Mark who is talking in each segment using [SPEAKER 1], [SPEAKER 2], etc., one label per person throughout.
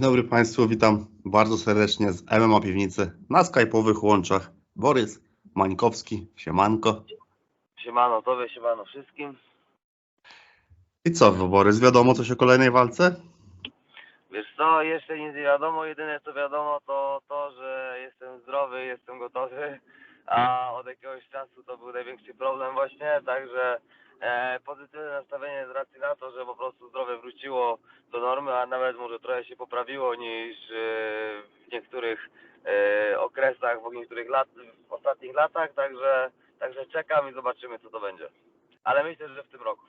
[SPEAKER 1] Dzień dobry Państwu, witam bardzo serdecznie z MMA Piwnicy na skype'owych łączach. Borys Mańkowski, siemanko.
[SPEAKER 2] Siemano tobie, siemano wszystkim.
[SPEAKER 1] I co, Borys, wiadomo coś o kolejnej walce?
[SPEAKER 2] Wiesz co, jeszcze nic nie wiadomo, jedyne co wiadomo to to, że jestem zdrowy, jestem gotowy, a od jakiegoś czasu to był największy problem właśnie, także e, pozytywne nastawienie z racji na to, że po prostu zdrowie wróciło do normy, a nawet może trochę się poprawiło niż e, w niektórych e, okresach, w niektórych lat, w ostatnich latach, także, także czekam i zobaczymy co to będzie. Ale myślę, że w tym roku.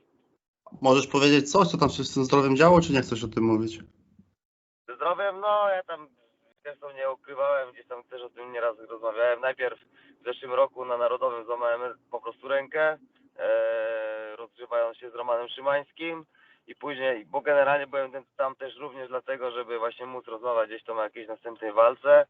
[SPEAKER 1] Możesz powiedzieć coś, co tam się z tym zdrowiem działo, czy nie chcesz o tym mówić?
[SPEAKER 2] Ze zdrowiem, no ja tam zresztą nie ukrywałem, gdzieś tam też o tym nieraz rozmawiałem. Najpierw w zeszłym roku na Narodowym złamałem po prostu rękę, się z Romanem Szymańskim i później, bo generalnie byłem tam też również dlatego, żeby właśnie móc rozmawiać gdzieś tam o jakiejś następnej walce.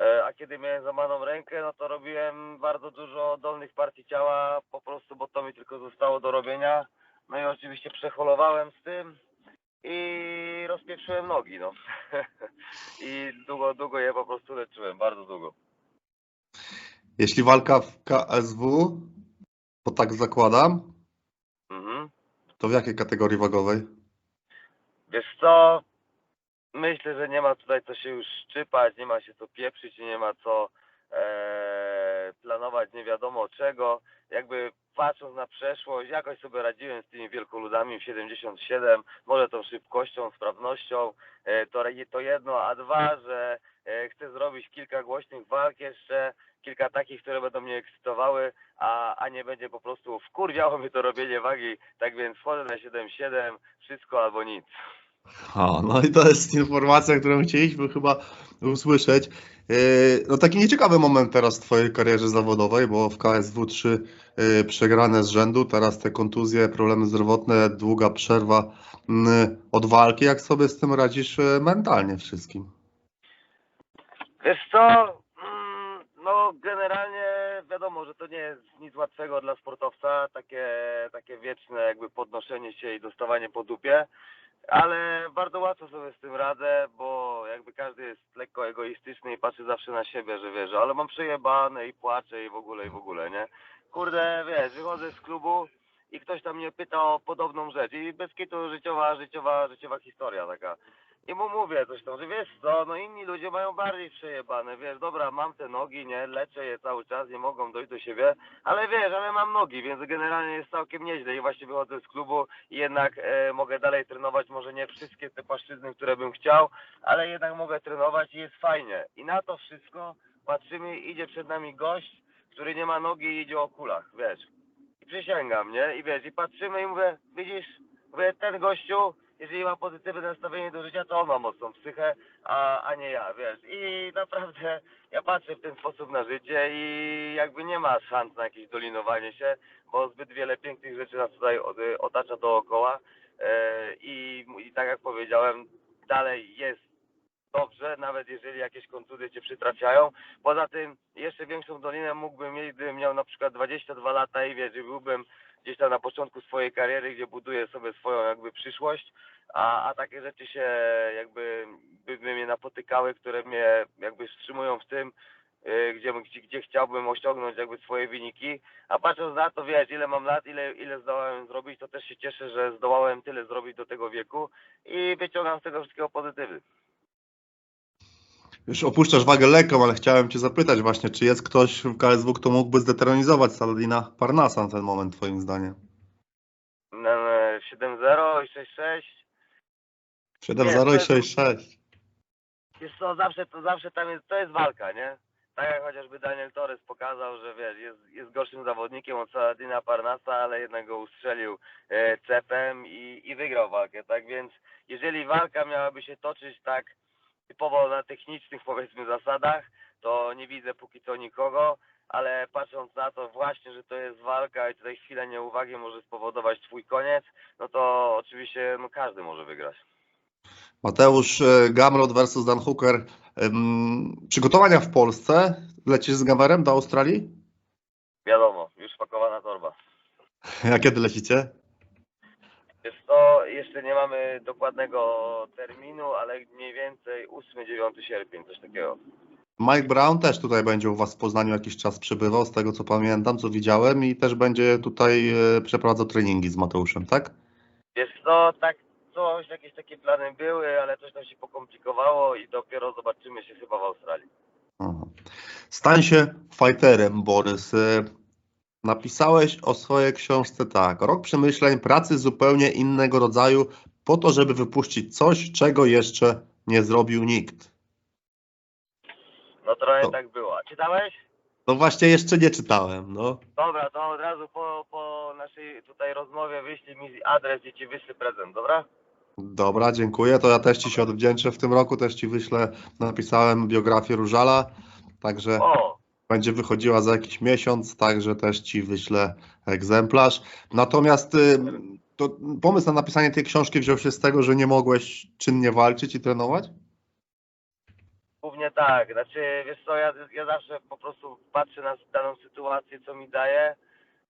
[SPEAKER 2] E, a kiedy miałem złamaną rękę, no to robiłem bardzo dużo dolnych partii ciała, po prostu, bo to mi tylko zostało do robienia. No i oczywiście przeholowałem z tym i rozpieprzyłem nogi, no. I długo, długo je po prostu leczyłem, bardzo długo.
[SPEAKER 1] Jeśli walka w KSW, bo tak zakładam,
[SPEAKER 2] Mhm.
[SPEAKER 1] to w jakiej kategorii wagowej?
[SPEAKER 2] Wiesz co, myślę, że nie ma tutaj co się już szczypać, nie ma się co pieprzyć, nie ma co e, planować nie wiadomo czego. Jakby patrząc na przeszłość, jakoś sobie radziłem z tymi wielkoludami w 77, może tą szybkością, sprawnością, e, to, to jedno, a dwa, że chcę zrobić kilka głośnych walk jeszcze, kilka takich, które będą mnie ekscytowały, a, a nie będzie po prostu wkurwiało mnie to robienie wagi, tak więc wchodzę na 7-7, wszystko albo nic.
[SPEAKER 1] O, no i to jest informacja, którą chcieliśmy chyba usłyszeć. Yy, No taki nieciekawy moment teraz w Twojej karierze zawodowej, bo w KSW 3 yy, przegrane z rzędu, teraz te kontuzje, problemy zdrowotne, długa przerwa mm, od walki. Jak sobie z tym radzisz mentalnie wszystkim?
[SPEAKER 2] Wiesz co, mm, no generalnie wiadomo, że to nie jest nic łatwego dla sportowca, takie, takie wieczne jakby podnoszenie się i dostawanie po dupie, ale bardzo łatwo sobie z tym radzę, bo jakby każdy jest lekko egoistyczny i patrzy zawsze na siebie, że wiesz, ale mam przejebane i płaczę i w ogóle i w ogóle, nie? Kurde, wiesz, wychodzę z klubu i ktoś tam mnie pyta o podobną rzecz i bez kitu życiowa, życiowa, życiowa historia taka. I mu mówię coś tam, że wiesz co, no inni ludzie mają bardziej przejebane, wiesz, dobra, mam te nogi, nie, leczę je cały czas, nie mogą dojść do siebie, ale wiesz, ale mam nogi, więc generalnie jest całkiem nieźle i właśnie wychodzę z klubu i jednak e, mogę dalej trenować, może nie wszystkie te płaszczyzny, które bym chciał, ale jednak mogę trenować i jest fajnie. I na to wszystko patrzymy, idzie przed nami gość, który nie ma nogi i idzie o kulach, wiesz. I przysięgam, nie? I wiesz, i patrzymy i mówię, widzisz, mówię, ten gościu, jeżeli ma pozytywne nastawienie do życia, to on ma mocną psychę, a, a nie ja, wiesz. I naprawdę ja patrzę w ten sposób na życie i jakby nie ma szans na jakieś dolinowanie się, bo zbyt wiele pięknych rzeczy nas tutaj otacza dookoła e, i, i tak jak powiedziałem, dalej jest dobrze, nawet jeżeli jakieś kontuzje cię przytrafiają. Poza tym jeszcze większą dolinę mógłbym mieć, gdybym miał na przykład 22 lata i wiesz, byłbym gdzieś tam na początku swojej kariery, gdzie buduję sobie swoją jakby przyszłość, a, a takie rzeczy się jakby by, by mnie napotykały, które mnie jakby wstrzymują w tym, y, gdzie, gdzie, gdzie chciałbym osiągnąć jakby swoje wyniki, a patrząc na to, wiesz, ile mam lat, ile, ile zdołałem zrobić, to też się cieszę, że zdołałem tyle zrobić do tego wieku i wyciągam z tego wszystkiego pozytywy.
[SPEAKER 1] Już opuszczasz wagę lekką, ale chciałem Cię zapytać właśnie, czy jest ktoś w KSW, kto mógłby zdeterminizować Saladina Parnasa na ten moment, Twoim zdaniem?
[SPEAKER 2] Na- na 7-0 i 6-6
[SPEAKER 1] 7-0 i 6-6.
[SPEAKER 2] Wiesz co, zawsze, to zawsze tam jest, to jest walka, nie? Tak jak chociażby Daniel Torres pokazał, że wiesz, jest, jest gorszym zawodnikiem od Saladina Parnasa, ale jednak go ustrzelił e, cepem i, i wygrał walkę, tak więc jeżeli walka miałaby się toczyć tak typowo na technicznych powiedzmy zasadach, to nie widzę póki co nikogo, ale patrząc na to właśnie, że to jest walka i tutaj chwila nieuwagi może spowodować twój koniec, no to oczywiście no, każdy może wygrać.
[SPEAKER 1] Mateusz e, Gamrot versus Dan Hooker. Przygotowania w Polsce. Lecisz z Gamerem do Australii?
[SPEAKER 2] Wiadomo, już pakowana torba.
[SPEAKER 1] A kiedy lecicie?
[SPEAKER 2] Wiesz co, jeszcze nie mamy dokładnego terminu, ale mniej więcej 8-9 sierpień, coś takiego.
[SPEAKER 1] Mike Brown też tutaj będzie u Was w Poznaniu jakiś czas przebywał, z tego co pamiętam, co widziałem i też będzie tutaj e, przeprowadzał treningi z Mateuszem, tak?
[SPEAKER 2] Wiesz co, tak, coś, jakieś takie plany były, ale coś tam się pokomplikowało i dopiero zobaczymy się chyba w Australii.
[SPEAKER 1] Aha. Stań się fighterem, Borys. Napisałeś o swojej książce tak. Rok przemyśleń, pracy zupełnie innego rodzaju, po to, żeby wypuścić coś, czego jeszcze nie zrobił nikt.
[SPEAKER 2] No trochę
[SPEAKER 1] To-
[SPEAKER 2] tak było. Czytałeś?
[SPEAKER 1] No właśnie jeszcze nie czytałem, no.
[SPEAKER 2] Dobra, to od razu po, po naszej tutaj rozmowie wyślij mi adres i ci wyślę prezent, dobra?
[SPEAKER 1] Dobra, dziękuję. To ja też Ci się odwdzięczę w tym roku. Też Ci wyślę, napisałem biografię Różala, także
[SPEAKER 2] O,
[SPEAKER 1] będzie wychodziła za jakiś miesiąc, także też Ci wyślę egzemplarz. Natomiast y, to pomysł na napisanie tej książki wziął się z tego, że nie mogłeś czynnie walczyć i trenować?
[SPEAKER 2] głównie tak. Znaczy, wiesz co, ja, ja zawsze po prostu patrzę na daną sytuację, co mi daje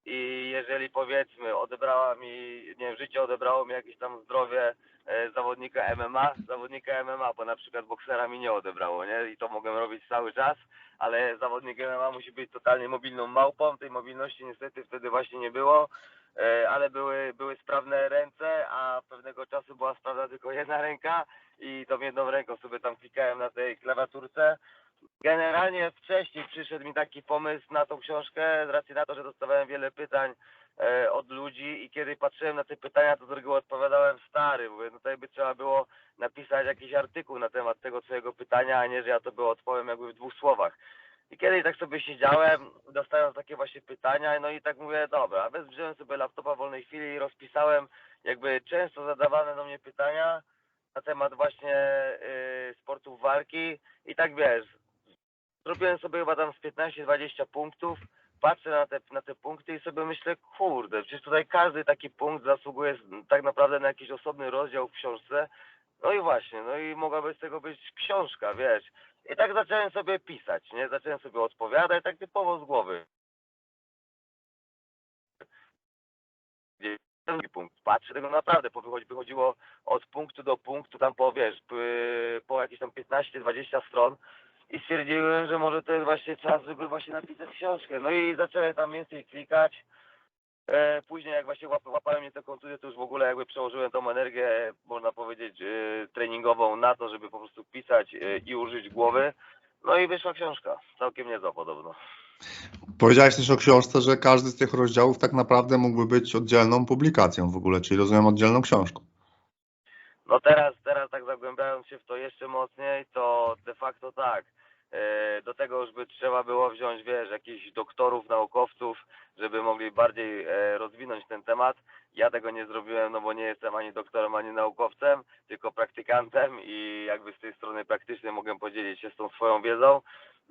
[SPEAKER 2] i jeżeli powiedzmy odebrała mi, nie wiem, życie odebrało mi jakieś tam zdrowie e, zawodnika MMA, zawodnika MMA, bo na przykład boksera mi nie odebrało, nie? I to mogę robić cały czas, ale zawodnik MMA musi być totalnie mobilną małpą, tej mobilności niestety wtedy właśnie nie było, e, ale były, były sprawne ręce, a pewnego czasu była sprawna tylko jedna ręka i tą jedną ręką sobie tam klikałem na tej klawiaturce. Generalnie wcześniej przyszedł mi taki pomysł na tą książkę z racji na to, że dostawałem wiele pytań e, od ludzi i kiedy patrzyłem na te pytania, to z reguły odpowiadałem stary. Mówię, no tutaj by trzeba było napisać jakiś artykuł na temat tego twojego pytania, a nie, że ja to było odpowiem jakby w dwóch słowach. I kiedyś tak sobie siedziałem, dostając takie właśnie pytania, no i tak mówię, dobra, więc wziąłem sobie laptopa w wolnej chwili i rozpisałem jakby często zadawane do mnie pytania na temat właśnie y, sportów walki i tak wiesz, zrobiłem sobie chyba tam z 15-20 punktów, patrzę na te, na te punkty i sobie myślę, kurde, przecież tutaj każdy taki punkt zasługuje tak naprawdę na jakiś osobny rozdział w książce. No i właśnie, no i mogłaby z tego być książka, wiesz. I tak zacząłem sobie pisać, nie? Zacząłem sobie odpowiadać tak typowo z głowy. Punkt. Patrzę tego naprawdę, bo wychodzi, wychodziło od punktu do punktu, tam po, wiesz, po jakieś tam 15-20 stron i stwierdziłem, że może to jest właśnie czas, żeby właśnie napisać książkę. No i zacząłem tam więcej klikać. E, później jak właśnie łap, łapałem mnie te kontuzje, to już w ogóle jakby przełożyłem tą energię, można powiedzieć, e, treningową na to, żeby po prostu pisać e, i użyć głowy. No i wyszła książka. Całkiem niezła podobno.
[SPEAKER 1] Powiedziałeś też o książce, że każdy z tych rozdziałów tak naprawdę mógłby być oddzielną publikacją w ogóle, czyli rozumiem oddzielną książką.
[SPEAKER 2] No teraz, teraz tak zagłębiając się w to jeszcze mocniej, to de facto tak. E, Do tego już by trzeba było wziąć, wiesz, jakichś doktorów, naukowców, żeby mogli bardziej e, rozwinąć ten temat. Ja tego nie zrobiłem, no bo nie jestem ani doktorem, ani naukowcem, tylko praktykantem i jakby z tej strony praktycznej mogę podzielić się z tą swoją wiedzą.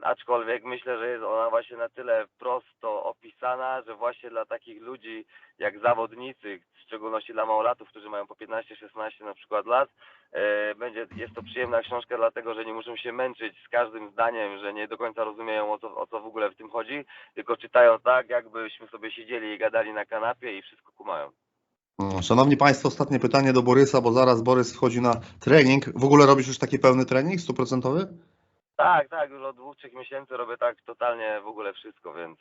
[SPEAKER 2] Aczkolwiek myślę, że jest ona właśnie na tyle prosto opisana, że właśnie dla takich ludzi jak zawodnicy, w szczególności dla małolatów, którzy mają po 15-16 na przykład lat, e, będzie, jest to przyjemna książka, dlatego że nie muszą się męczyć z każdym zdaniem, że nie do końca rozumieją o co, o co w ogóle w tym chodzi, tylko czytają tak, jakbyśmy sobie siedzieli i gadali na kanapie i wszystko kumają.
[SPEAKER 1] No, Szanowni Państwo, ostatnie pytanie do Borysa, bo zaraz Borys wchodzi na trening. W ogóle robisz już taki pełny trening, stuprocentowy?
[SPEAKER 2] Tak, tak, już od dwóch, trzech miesięcy robię tak totalnie w ogóle wszystko, więc,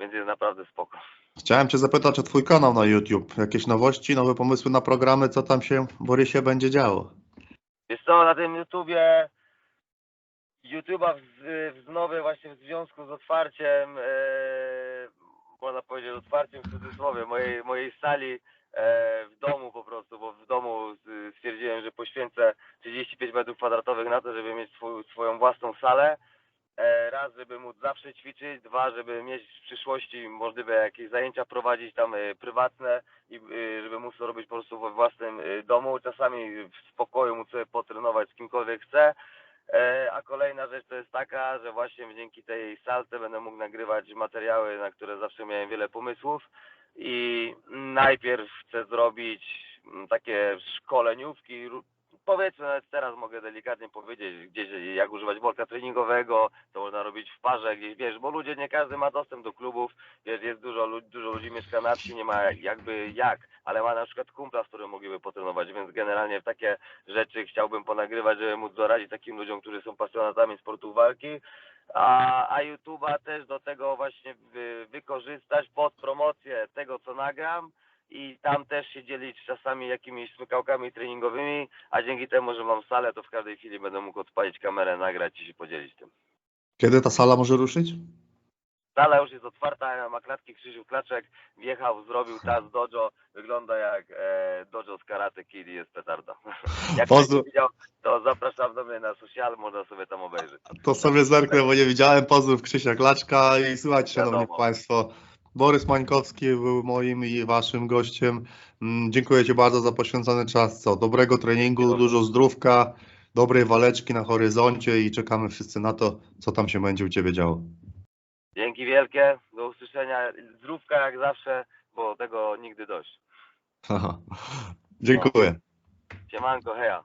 [SPEAKER 2] więc jest naprawdę spoko.
[SPEAKER 1] Chciałem Cię zapytać o Twój kanał na YouTube. Jakieś nowości, nowe pomysły na programy, co tam się, Borysie, będzie działo?
[SPEAKER 2] Wiesz co, na tym YouTubie, YouTube'a wz- wznowię właśnie w związku z otwarciem, e, można powiedzieć otwarciem w cudzysłowie, mojej, mojej sali e, w domu po prostu, bo w domu stwierdziłem, że poświęcę 35 metrów kwadratowych na to, żeby mieć swój, swoją własną salę. Raz, żeby móc zawsze ćwiczyć, dwa, żeby mieć w przyszłości możliwe jakieś zajęcia prowadzić tam e, prywatne i e, żeby móc to robić po prostu we własnym e, domu, czasami w spokoju móc sobie potrenować z kimkolwiek chcę. E, A kolejna rzecz to jest taka, że właśnie dzięki tej salce będę mógł nagrywać materiały, na które zawsze miałem wiele pomysłów i najpierw chcę zrobić mm, takie szkoleniówki, powiedzmy, nawet teraz mogę delikatnie powiedzieć, gdzieś jak używać worka treningowego, to można robić w parze gdzieś, wiesz, bo ludzie, nie każdy ma dostęp do klubów, wiesz, jest dużo, dużo ludzi mieszka na wsi, nie ma jakby jak, ale ma na przykład kumpla, z którym mogliby potrenować, więc generalnie w takie rzeczy chciałbym ponagrywać, żeby móc doradzić takim ludziom, którzy są pasjonatami sportu walki, a, a YouTube'a też do tego właśnie wy, wykorzystać pod promocję tego, co nagram i tam też się dzielić czasami jakimiś smykałkami treningowymi, a dzięki temu, że mam salę, to w każdej chwili będę mógł odpalić kamerę, nagrać i się podzielić tym.
[SPEAKER 1] Kiedy ta sala może ruszyć?
[SPEAKER 2] Sala już jest otwarta, ma klatki Krzysiu Klaczek, wjechał, zrobił tas dojo, wygląda jak e, dojo z Karate Kid i jest petarda. Jak nie widział, to zapraszam do mnie na social, można sobie tam obejrzeć.
[SPEAKER 1] To sobie zerknę, bo nie widziałem. Pozdrów Krzysia Klaczka i słuchajcie, szanowni
[SPEAKER 2] Wiadomo.
[SPEAKER 1] Państwo, Borys Mańkowski był moim i Waszym gościem. Mm, Dziękuję Ci bardzo za poświęcony czas. Co, dobrego treningu, dużo zdrówka, dobrej waleczki na horyzoncie i czekamy wszyscy na to, co tam się będzie u Ciebie działo.
[SPEAKER 2] Dzięki wielkie, do usłyszenia, zdrówka jak zawsze, bo tego nigdy dość.
[SPEAKER 1] Dziękuję.
[SPEAKER 2] Siemanko, heja.